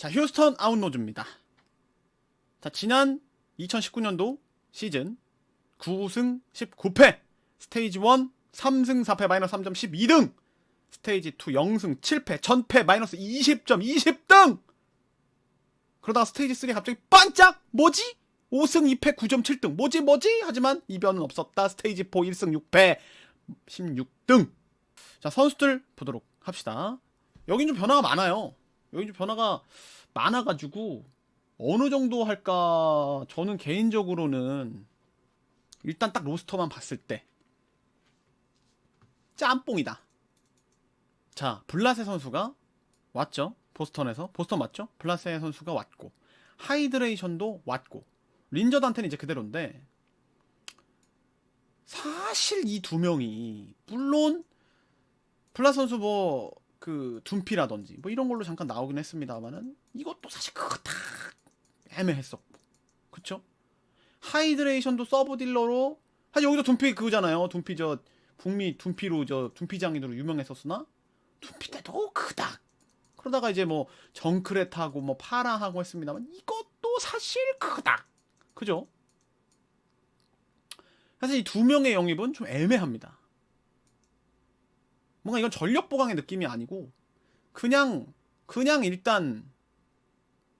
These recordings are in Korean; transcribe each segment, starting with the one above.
자, 휴스턴 아웃로즈입니다. 자, 지난 2019년도 시즌 9승 19패, 스테이지 1 3승 4패 마이너스 3점 12등, 스테이지 2 0승 7패 전패 마이너스 20점 20등! 그러다가 스테이지 3 갑자기 반짝! 뭐지? 5승 2패 9점 7등. 뭐지 뭐지? 하지만 이변은 없었다. 스테이지 4 1승 6패 16등. 자, 선수들 보도록 합시다. 여긴 좀 변화가 많아요. 여긴 좀 변화가 많아가지고 어느 정도 할까? 저는 개인적으로는 일단 딱 로스터만 봤을 때 짬뽕이다. 자, 블라세 선수가 왔죠. 보스턴에서 보스턴 맞죠? 블라세 선수가 왔고 하이드레이션도 왔고 린저단테는 이제 그대로인데 사실 이 두 명이 물론 블라 선수 뭐 그 둔피라든지 뭐 이런 걸로 잠깐 나오긴 했습니다만은 이것도 사실 그거 다 애매했었고 그쵸? 하이드레이션도 서브 딜러로 사실 여기도 둔피 그거잖아요 둔피 저 북미 둔피로 저 둔피 장인으로 유명했었으나 둔피 때도 그닥 그러다가 이제 뭐 정크렛하고 뭐 파라하고 했습니다만 이것도 사실 그닥 그죠? 사실 이 두 명의 영입은 좀 애매합니다. 뭔가 이건 전력 보강의 느낌이 아니고 그냥 그냥 일단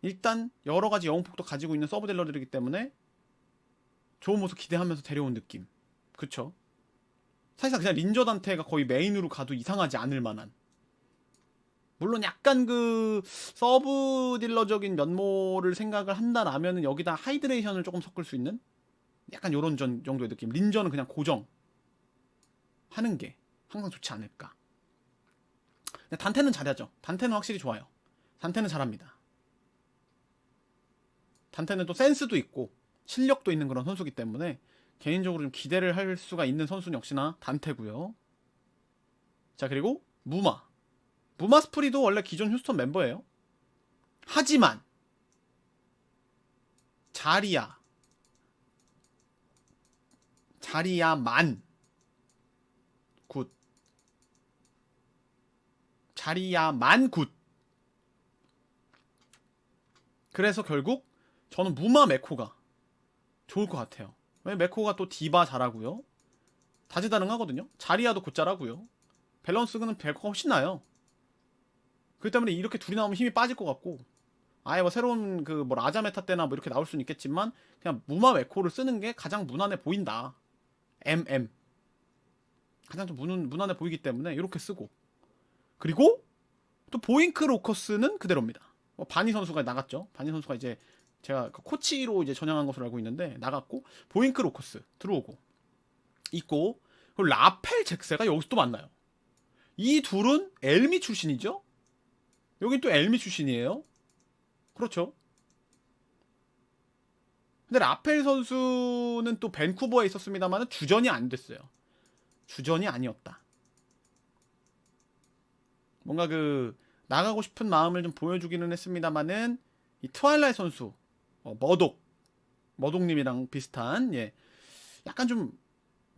일단 여러 가지 영웅폭도 가지고 있는 서브 딜러들이기 때문에 좋은 모습 기대하면서 데려온 느낌. 그쵸? 사실상 그냥 린저 단테가 거의 메인으로 가도 이상하지 않을 만한. 물론 약간 그 서브 딜러적인 면모를 생각을 한다라면은 여기다 하이드레이션을 조금 섞을 수 있는 약간 요런 전 정도의 느낌. 린저는 그냥 고정 하는 게 항상 좋지 않을까. 단테는 잘하죠. 단테는 확실히 좋아요. 단테는 잘합니다. 단테는 또 센스도 있고 실력도 있는 그런 선수기 때문에 개인적으로 좀 기대를 할 수가 있는 선수는 역시나 단테고요. 자 그리고 무마. 무마 스프리도 원래 기존 휴스턴 멤버예요. 하지만 자리야 자리야만 굿 자리야만 굿. 그래서 결국 저는 무마 메코가 좋을 것 같아요. 왜 메코가 또 디바 잘하고요? 다재다능하거든요. 자리야도 곧 잘하고요. 밸런스는 벨코가 훨씬 나요. 그렇기 때문에 이렇게 둘이 나오면 힘이 빠질 것 같고 아예 뭐 새로운 그 뭐 라자 메타 때나 뭐 이렇게 나올 수는 있겠지만 그냥 무마 메코를 쓰는 게 가장 무난해 보인다. MM 가장 좀 무난, 무난해 보이기 때문에 이렇게 쓰고 그리고 또 보잉크 로커스는 그대로입니다. 뭐 바니 선수가 나갔죠. 바니 선수가 이제 제가 그 코치로 이제 전향한 것으로 알고 있는데 나갔고 보잉크 로커스 들어오고 있고 그리고 라펠 잭세가 여기서 또 만나요. 이 둘은 엘미 출신이죠. 여긴 또 엘미 출신이에요. 그렇죠. 근데 라펠 선수는 또 밴쿠버에 있었습니다만 주전이 안 됐어요. 주전이 아니었다. 뭔가 그 나가고 싶은 마음을 좀 보여주기는 했습니다만은 이 트와일라이 선수 어, 머독 머독님이랑 비슷한 예 약간 좀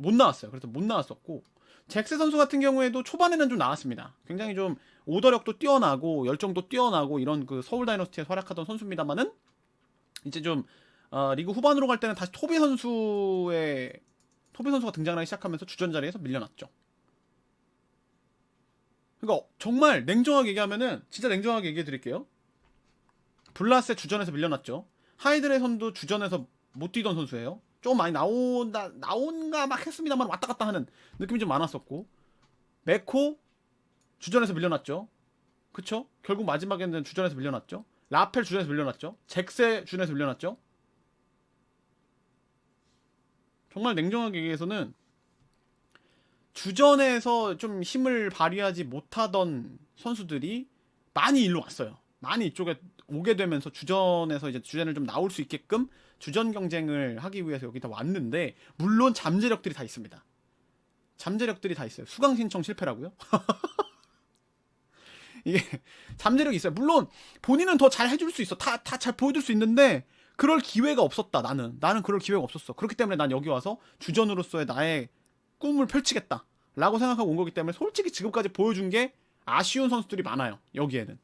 못 나왔어요. 그래서 못 나왔었고 잭스 선수 같은 경우에도 초반에는 좀 나왔습니다. 굉장히 좀 오더력도 뛰어나고 열정도 뛰어나고 이런 그 서울 다이너스티에 활약하던 선수입니다만은 이제 좀 어, 리그 후반으로 갈 때는 다시 토비 선수의 토비 선수가 등장하기 시작하면서 주전 자리에서 밀려났죠. 그러니까 정말 냉정하게 얘기하면은 진짜 냉정하게 얘기해 드릴게요. 블라스의 주전에서 밀려났죠. 하이드레 선도 주전에서 못 뛰던 선수예요. 좀 많이 나온다 나온가 막 했습니다만 왔다 갔다 하는 느낌이 좀 많았었고 메코 주전에서 밀려났죠. 그쵸? 결국 마지막에는 주전에서 밀려났죠. 라펠 주전에서 밀려났죠. 잭세 주전에서 밀려났죠. 정말 냉정하게 얘기해서는 주전에서 좀 힘을 발휘하지 못하던 선수들이 많이 일로 왔어요. 많이 이쪽에 오게 되면서 주전에서 이제 주전을 좀 나올 수 있게끔 주전 경쟁을 하기 위해서 여기 다 왔는데 물론 잠재력들이 다 있습니다. 잠재력들이 다 있어요. 수강 신청 실패라고요? 이게 잠재력이 있어요. 물론 본인은 더 잘 해줄 수 있어. 다 다 잘 보여줄 수 있는데 그럴 기회가 없었다. 나는 나는 그럴 기회가 없었어. 그렇기 때문에 난 여기 와서 주전으로서의 나의 꿈을 펼치겠다. 라고 생각하고 온 거기 때문에 솔직히 지금까지 보여준 게 아쉬운 선수들이 많아요. 여기에는.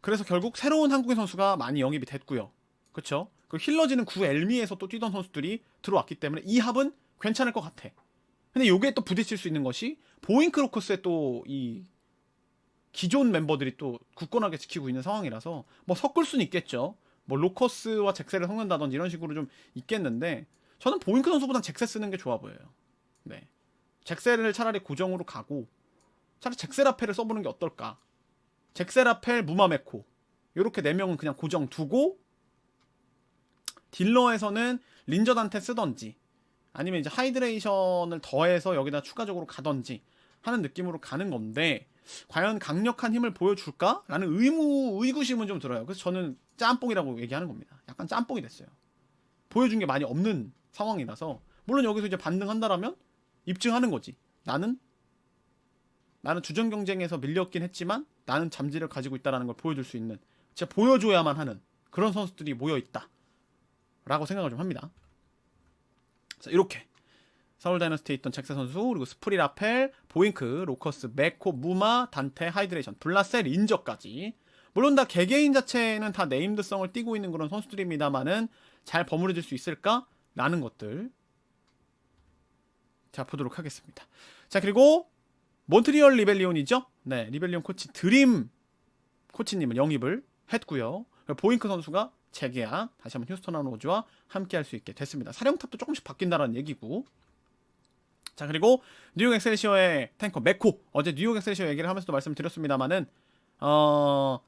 그래서 결국 새로운 한국인 선수가 많이 영입이 됐고요. 그렇죠? 그 힐러지는 구 엘미에서 또 뛰던 선수들이 들어왔기 때문에 이 합은 괜찮을 것 같아. 근데 요게 또 부딪힐 수 있는 것이 보잉크 로커스의 또 이 기존 멤버들이 또 굳건하게 지키고 있는 상황이라서 뭐 섞을 수는 있겠죠. 뭐 로커스와 잭세를 섞는다든지 이런 식으로 좀 있겠는데 저는 보잉크 선수보단 잭세 쓰는 게 좋아 보여요. 네. 잭세를 차라리 고정으로 가고 차라리 잭세라펠을 써보는 게 어떨까? 잭세라펠, 무마메코 이렇게 네 명은 그냥 고정 두고 딜러에서는 린저단테 쓰던지 아니면 이제 하이드레이션을 더해서 여기다 추가적으로 가던지 하는 느낌으로 가는 건데 과연 강력한 힘을 보여줄까? 라는 의무 의구심은 좀 들어요. 그래서 저는 짬뽕이라고 얘기하는 겁니다. 약간 짬뽕이 됐어요. 보여준 게 많이 없는 상황이라서 물론 여기서 이제 반등한다라면 입증하는 거지. 나는 나는 주전 경쟁에서 밀렸긴 했지만 나는 잠재를 가지고 있다라는 걸 보여줄 수 있는 진짜 보여줘야만 하는 그런 선수들이 모여 있다. 라고 생각을 좀 합니다. 자, 이렇게 서울 다이너스티에 있던 잭세 선수 그리고 스프리 라펠, 보잉크, 로커스, 메코, 무마, 단테, 하이드레이션, 블라셀, 인저까지 물론 다 개개인 자체는 다 네임드성을 띠고 있는 그런 선수들입니다만은 잘 버무려질 수 있을까? 라는 것들 자 보도록 하겠습니다. 자 그리고 몬트리올 리벨리온이죠? 네 리벨리온 코치 드림 코치님을 영입을 했고요. 보잉크 선수가 재계약 다시 한번 휴스턴 아노즈와 함께 할 수 있게 됐습니다. 사령탑도 조금씩 바뀐다는 얘기고 자 그리고 뉴욕 엑셀시어의 탱커 메코 어제 뉴욕 엑셀시어 얘기를 하면서도 말씀드렸습니다만은 어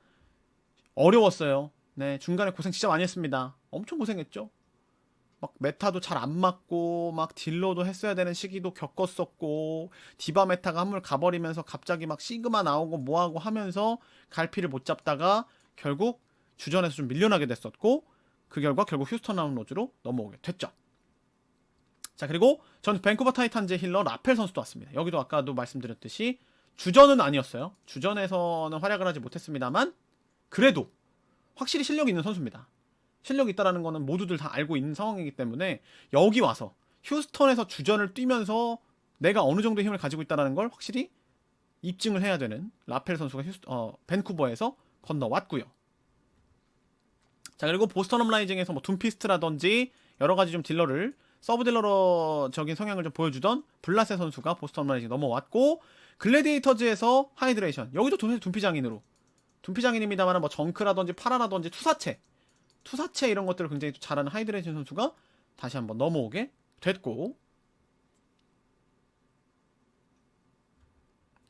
어려웠어요. 네 중간에 고생 진짜 많이 했습니다. 엄청 고생했죠. 막 메타도 잘 안 맞고 막 딜러도 했어야 되는 시기도 겪었었고 디바 메타가 한물 가버리면서 갑자기 막 시그마 나오고 뭐하고 하면서 갈피를 못 잡다가 결국 주전에서 좀 밀려나게 됐었고 그 결과 결국 휴스턴 아웃로즈로 넘어오게 됐죠. 자 그리고 전 밴쿠버 타이탄즈의 힐러 라펠 선수도 왔습니다. 여기도 아까도 말씀드렸듯이 주전은 아니었어요. 주전에서는 활약을 하지 못했습니다만 그래도 확실히 실력 있는 선수입니다. 실력 있다라는 거는 모두들 다 알고 있는 상황이기 때문에 여기 와서 휴스턴에서 주전을 뛰면서 내가 어느 정도 힘을 가지고 있다라는 걸 확실히 입증을 해야 되는 라펠 선수가 휴스, 어, 밴쿠버에서 건너왔고요. 자 그리고 보스턴 업라이징에서 뭐 둠피스트라든지 여러 가지 좀 딜러를 서브 딜러적인 성향을 좀 보여주던 블라세 선수가 보스턴 업라이징 넘어왔고 글래디에이터즈에서 하이드레이션 여기도 둠, 둠피 장인으로 둠피 장인입니다만 뭐 정크라든지 파라라든지 투사체 투사체 이런 것들을 굉장히 잘하는 하이드레이션 선수가 다시 한번 넘어오게 됐고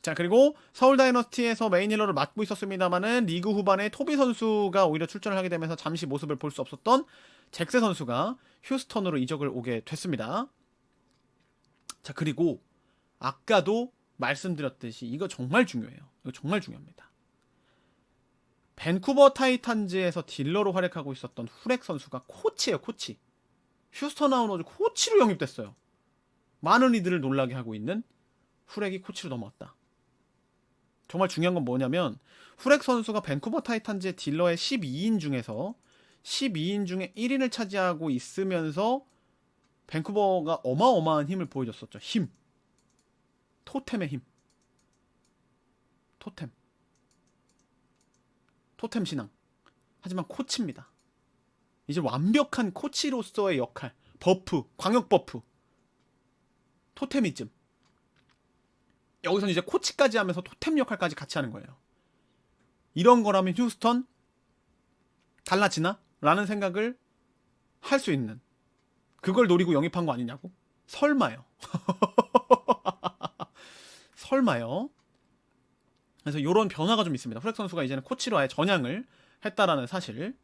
자 그리고 서울 다이너스티에서 메인 힐러를 맡고 있었습니다만은 리그 후반에 토비 선수가 오히려 출전을 하게 되면서 잠시 모습을 볼 수 없었던 잭세 선수가 휴스턴으로 이적을 오게 됐습니다. 자 그리고 아까도 말씀드렸듯이 이거 정말 중요해요. 이거 정말 중요합니다. 밴쿠버 타이탄즈에서 딜러로 활약하고 있었던 후렉 선수가 코치예요, 코치. 휴스턴 아웃로즈 코치로 영입됐어요. 많은 이들을 놀라게 하고 있는 후렉이 코치로 넘어왔다. 정말 중요한 건 뭐냐면 후렉 선수가 밴쿠버 타이탄즈의 딜러의 12인 중에서 12인 중에 1인을 차지하고 있으면서 밴쿠버가 어마어마한 힘을 보여줬었죠. 힘. 토템의 힘. 토템. 토템 신앙. 하지만 코치입니다. 이제 완벽한 코치로서의 역할. 버프, 광역 버프. 토테미즘. 여기서 이제 코치까지 하면서 토템 역할까지 같이 하는 거예요. 이런 거라면 휴스턴 달라지나? 라는 생각을 할 수 있는 그걸 노리고 영입한 거 아니냐고? 설마요. 설마요. 그래서 이런 변화가 좀 있습니다. 후렉 선수가 이제는 코치로 아예 전향을 했다라는 사실.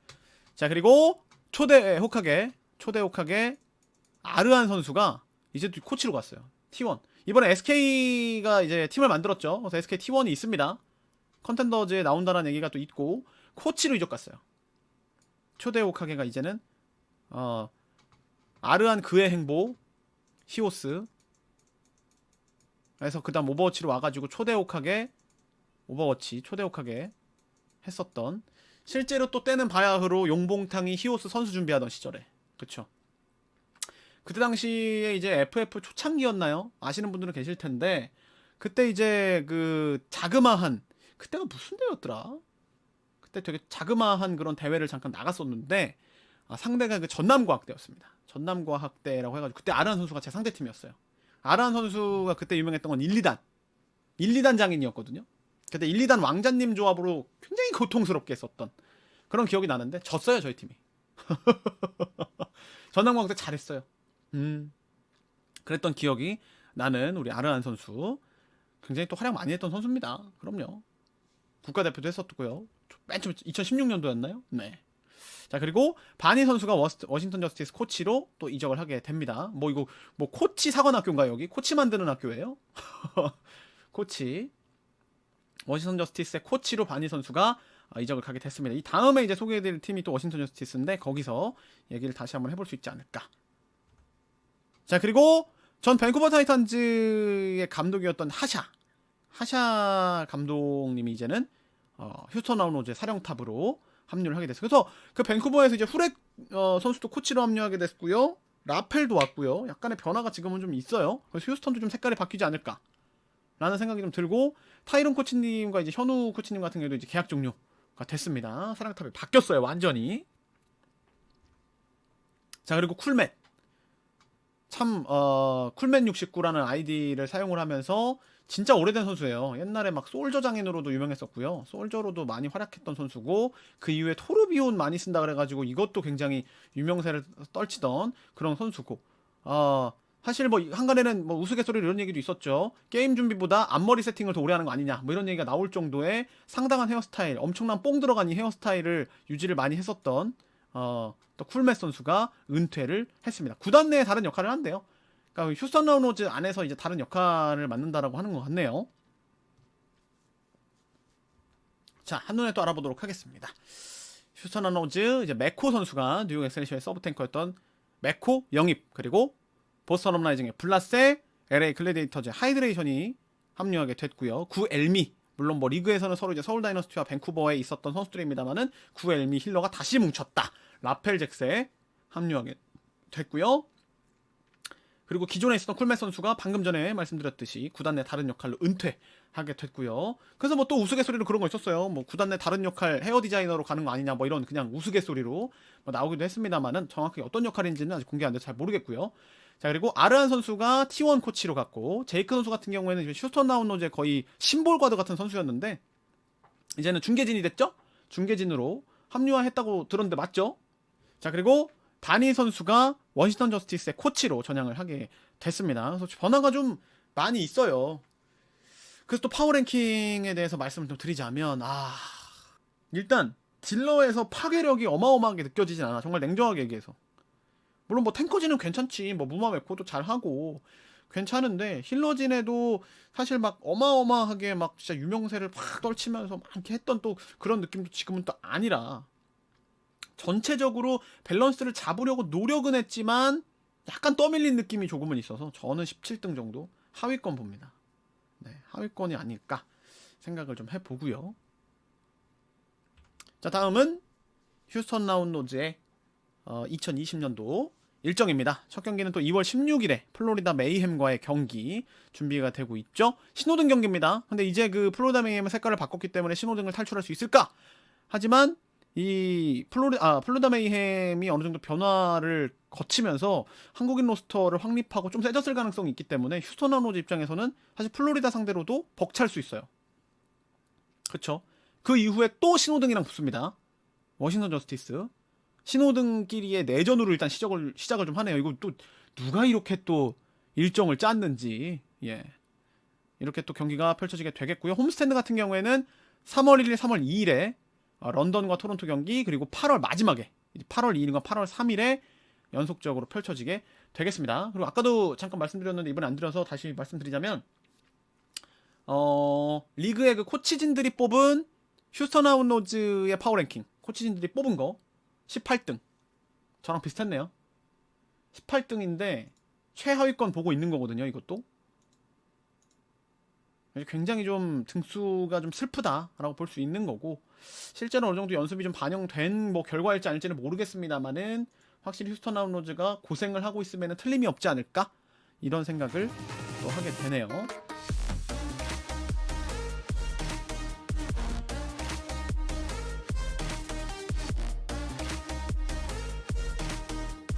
자 그리고 초대 혹하게 초대 혹하게 아르한 선수가 이제 코치로 갔어요. T1. 이번에 SK가 이제 팀을 만들었죠. 그래서 SK T1이 있습니다. 컨텐더즈에 나온다는 얘기가 또 있고 코치로 이적 갔어요. 초대 오카게가 이제는 어 아르한 그의 행보 히오스 그래서 그다음 오버워치로 와가지고 초대 오카게 오버워치 초대 오카게 했었던 실제로 또 때는 바야흐로 용봉탕이 히오스 선수 준비하던 시절에 그쵸 그때 당시에 이제 FF 초창기였나요? 아시는 분들은 계실 텐데 그때 이제 그 자그마한 그때가 무슨 대였더라? 그때 되게 자그마한 그런 대회를 잠깐 나갔었는데 아, 상대가 그 전남과학대였습니다. 전남과학대라고 해가지고 그때 아란 선수가 제 상대팀이었어요. 아란 선수가 그때 유명했던 건 1, 2단 1, 2단 장인이었거든요. 그때 1, 2단 왕자님 조합으로 굉장히 고통스럽게 했었던 그런 기억이 나는데 졌어요 저희 팀이. 전남과학대 잘했어요. 음 그랬던 기억이 나는 우리 아르한 선수 굉장히 또 활약 많이 했던 선수입니다. 그럼요. 국가대표도 했었고요. 맨 처음 2016년도였나요? 네. 자 그리고 바니 선수가 워스트- 워싱턴 저스티스 코치로 또 이적을 하게 됩니다. 뭐 이거 뭐 코치 사관 학교인가 여기 코치 만드는 학교예요? 코치 워싱턴 저스티스의 코치로 바니 선수가 어, 이적을 가게 됐습니다. 이 다음에 이제 소개해드릴 팀이 또 워싱턴 저스티스인데 거기서 얘기를 다시 한번 해볼 수 있지 않을까. 자 그리고 전 밴쿠버 타이탄즈의 감독이었던 하샤 하샤 감독님이 이제는 어, 휴스턴 아웃로즈의 사령탑으로 합류를 하게 됐어요. 그래서 그 밴쿠버에서 이제 후렉 어, 선수도 코치로 합류하게 됐고요. 라펠도 왔고요. 약간의 변화가 지금은 좀 있어요. 그래서 휴스턴도 좀 색깔이 바뀌지 않을까. 라는 생각이 좀 들고 타이론 코치님과 이제 현우 코치님 같은 경우도 이제 계약 종료가 됐습니다. 사령탑이 바뀌었어요. 완전히. 자 그리고 쿨맷 참 어, 쿨맨 69라는 아이디를 사용을 하면서 진짜 오래된 선수예요. 옛날에 막 솔저 장인으로도 유명했었고요. 솔저로도 많이 활약했던 선수고 그 이후에 토르비온 많이 쓴다 그래가지고 이것도 굉장히 유명세를 떨치던 그런 선수고 어, 사실 뭐 한간에는 뭐 우스갯소리 이런 얘기도 있었죠. 게임 준비보다 앞머리 세팅을 더 오래 하는 거 아니냐 뭐 이런 얘기가 나올 정도의 상당한 헤어스타일, 엄청난 뽕 들어간 이 헤어스타일을 유지를 많이 했었던 어, 또 쿨맷 선수가 은퇴를 했습니다. 구단 내에 다른 역할을 한대요. 그러니까 휴스턴 라우노즈 안에서 이제 다른 역할을 맡는다라고 하는 것 같네요. 자, 한눈에 또 알아보도록 하겠습니다. 휴스턴 라우노즈 이제 메코 선수가 뉴욕 엑셀시어의 서브 탱커였던 메코 영입 그리고 보스턴 홈라이징의 블라세 LA 글래디에이터즈 하이드레이션이 합류하게 됐고요. 구 엘미 물론 뭐 리그에서는 서로 이제 서울 다이너스티와 밴쿠버에 있었던 선수들입니다만은 구 엘미 힐러가 다시 뭉쳤다. 라펠 잭스에 합류하게 됐고요. 그리고 기존에 있었던 쿨맷 선수가 방금 전에 말씀드렸듯이 구단 내 다른 역할로 은퇴하게 됐고요. 그래서 뭐 또 우스갯소리로 그런 거 있었어요. 뭐 구단 내 다른 역할 헤어 디자이너로 가는 거 아니냐 뭐 이런 그냥 우스갯소리로 뭐 나오기도 했습니다만은 정확하게 어떤 역할인지는 아직 공개 안 돼서 잘 모르겠고요. 자 그리고 아르한 선수가 T1 코치로 갔고 제이크 선수 같은 경우에는 이제 휴스턴 나운로즈의 거의 심볼 과드 같은 선수였는데 이제는 중계진이 됐죠? 중계진으로 합류했다고 들었는데 맞죠? 자 그리고 다니 선수가 워싱턴 저스티스의 코치로 전향을 하게 됐습니다. 그래서 변화가 좀 많이 있어요. 그래서 또 파워 랭킹에 대해서 말씀을 좀 드리자면 아 일단 딜러에서 파괴력이 어마어마하게 느껴지진 않아. 정말 냉정하게 얘기해서. 물론 뭐 탱커진은 괜찮지. 뭐 무마 메코도 잘하고 괜찮은데 힐러진에도 사실 막 어마어마하게 막 진짜 유명세를 팍 떨치면서 막 이렇게 했던 또 그런 느낌도 지금은 또 아니라 전체적으로 밸런스를 잡으려고 노력은 했지만 약간 떠밀린 느낌이 조금은 있어서 저는 17등 정도 하위권 봅니다. 네, 하위권이 아닐까 생각을 좀 해보고요. 자, 다음은 휴스턴 라운로즈의 어, 2020년도 일정입니다. 첫 경기는 또 2월 16일에 플로리다 메이햄과의 경기 준비가 되고 있죠. 신호등 경기입니다. 근데 이제 그 플로리다 메이햄의 색깔을 바꿨기 때문에 신호등을 탈출할 수 있을까? 하지만 이 플로리 아 플로리다 메이햄이 어느 정도 변화를 거치면서 한국인 로스터를 확립하고 좀 세졌을 가능성이 있기 때문에 휴스턴 라운로즈 입장에서는 사실 플로리다 상대로도 벅찰 수 있어요. 그렇죠? 그 이후에 또 신호등이랑 붙습니다. 워싱턴 저스티스. 신호등끼리의 내전으로 일단 시작을 시작을 좀 하네요. 이거 또 누가 이렇게 또 일정을 짰는지 예 이렇게 또 경기가 펼쳐지게 되겠고요. 홈스탠드 같은 경우에는 3월 1일, 3월 2일에 어, 런던과 토론토 경기 그리고 8월 마지막에 이제 8월 2일과 8월 3일에 연속적으로 펼쳐지게 되겠습니다. 그리고 아까도 잠깐 말씀드렸는데 이번에 안 드려서 다시 말씀드리자면 어 리그의 그 코치진들이 뽑은 휴스턴 아웃로즈의 파워랭킹 코치진들이 뽑은 거 18등. 저랑 비슷했네요. 18등인데 최하위권 보고 있는 거거든요, 이것도. 굉장히 좀 등수가 좀 슬프다라고 볼 수 있는 거고 실제로 어느 정도 연습이 좀 반영된 뭐 결과일지 아닐지는 모르겠습니다만은 확실히 휴스턴 아웃로즈가 고생을 하고 있으면 틀림이 없지 않을까 이런 생각을 또 하게 되네요.